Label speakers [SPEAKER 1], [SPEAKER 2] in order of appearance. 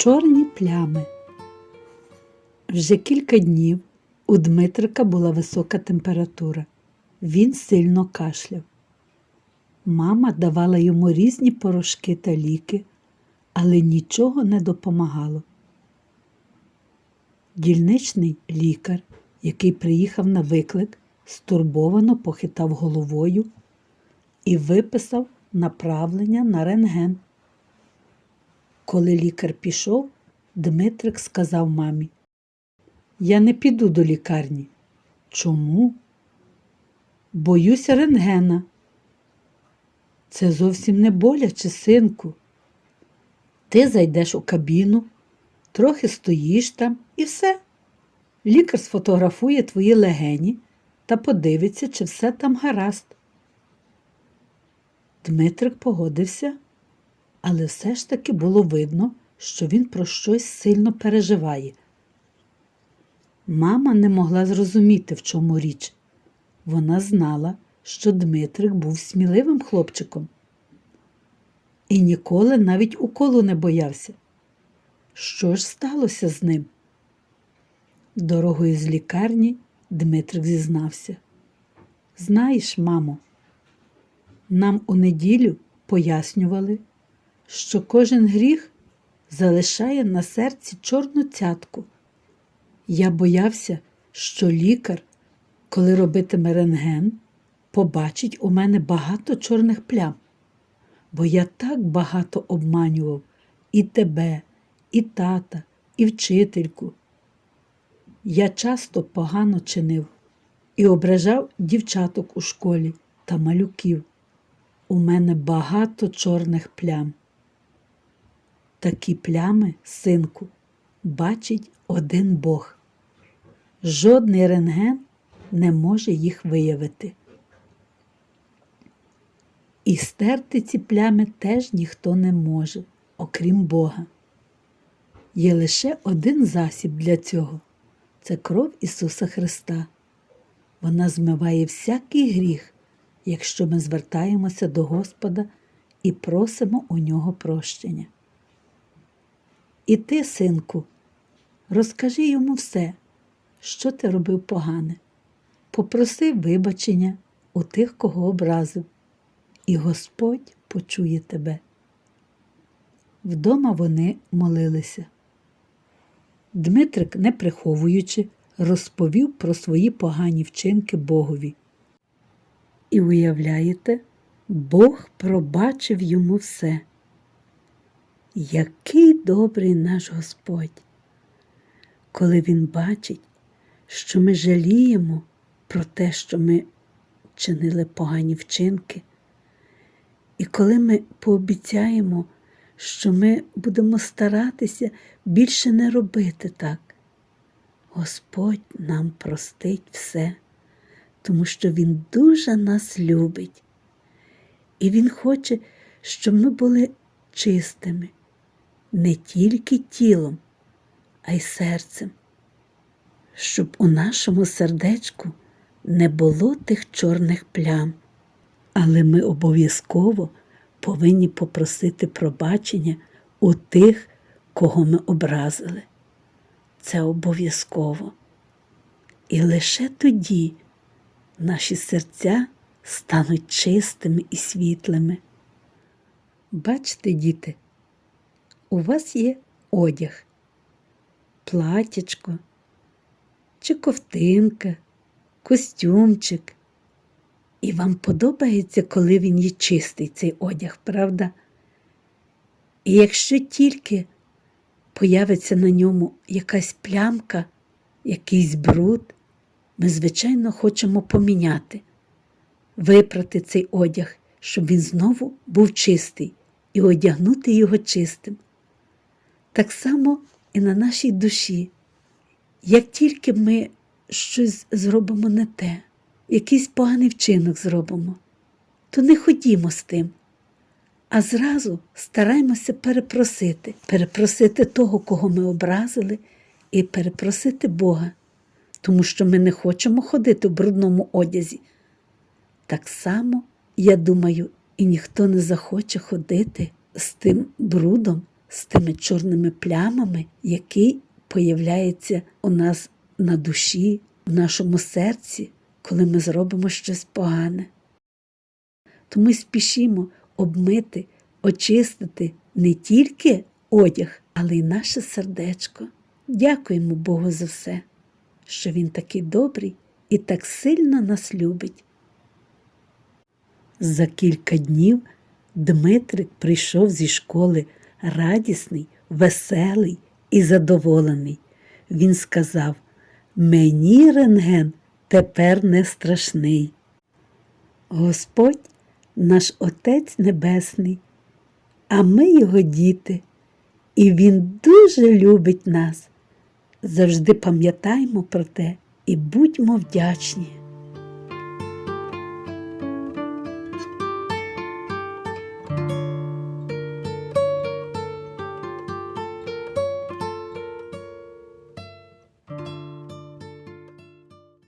[SPEAKER 1] Чорні плями. Вже кілька днів у Дмитрика була висока температура. Він сильно кашляв. Мама давала йому різні порошки та ліки, але нічого не допомагало. Дільничний лікар, який приїхав на виклик, стурбовано похитав головою і виписав направлення на рентген. Коли лікар пішов, Дмитрик сказав мамі: Я не піду до лікарні. Чому? Боюся рентгена. Це зовсім не боляче, синку. Ти зайдеш у кабіну, трохи стоїш там і все. Лікар сфотографує твої легені та подивиться, чи все там гаразд. Дмитрик погодився, але все ж таки було видно, що він про щось сильно переживає. Мама не могла зрозуміти, в чому річ. Вона знала, що Дмитрик був сміливим хлопчиком і ніколи навіть уколу не боявся. Що ж сталося з ним? Дорогою з лікарні Дмитрик зізнався. Знаєш, мамо, нам у неділю пояснювали, що кожен гріх залишає на серці чорну цятку. Я боявся, що лікар, коли робитиме рентген, побачить у мене багато чорних плям, бо я так багато обманював і тебе, і тата, і вчительку. Я часто погано чинив і ображав дівчаток у школі та малюків. У мене багато чорних плям. Такі плями, синку, бачить один Бог. Жодний рентген не може їх виявити. І стерти ці плями теж ніхто не може, окрім Бога. Є лише один засіб для цього це кров Ісуса Христа. Вона змиває всякий гріх, якщо ми звертаємося до Господа і просимо у нього прощення. І ти, синку, розкажи йому все, що ти робив погане. Попроси вибачення у тих, кого образив, і Господь почує тебе. Вдома вони молилися. Дмитрик, не приховуючи, розповів про свої погані вчинки Богові. І уявляєте, Бог пробачив йому все. Який добрий наш Господь, коли Він бачить, що ми жаліємо про те, що ми чинили погані вчинки, і коли ми пообіцяємо, що ми будемо старатися більше не робити так, Господь нам простить все, тому що Він дуже нас любить. І Він хоче, щоб ми були чистими не тільки тілом, а й серцем, щоб у нашому сердечку не було тих чорних плям, але ми обов'язково повинні попросити пробачення у тих, кого ми образили. Це обов'язково. І лише тоді наші серця стануть чистими і світлими. Бачите, діти, у вас є одяг, платячко, чи ковтинка, костюмчик. І вам подобається, коли він є чистий, цей одяг, правда? І якщо тільки появиться на ньому якась плямка, якийсь бруд, ми, звичайно, хочемо поміняти, випрати цей одяг, щоб він знову був чистий, і одягнути його чистим. Так само і на нашій душі. Як тільки ми щось зробимо не те, якийсь поганий вчинок зробимо, то не ходімо з тим, а зразу стараємося перепросити, перепросити того, кого ми образили, і перепросити Бога, тому що ми не хочемо ходити в брудному одязі. Так само, я думаю, і ніхто не захоче ходити з тим брудом з тими чорними плямами, які появляються у нас на душі, в нашому серці, коли ми зробимо щось погане. Тому спішімо обмити, очистити не тільки одяг, але й наше сердечко. Дякуємо Богу за все, що Він такий добрий і так сильно нас любить. За кілька днів Дмитрик прийшов зі школи радісний, веселий і задоволений. Він сказав: Мені рентген тепер не страшний. Господь наш Отець Небесний, а ми його діти, і Він дуже любить нас. Завжди пам'ятаймо про те і будьмо вдячні.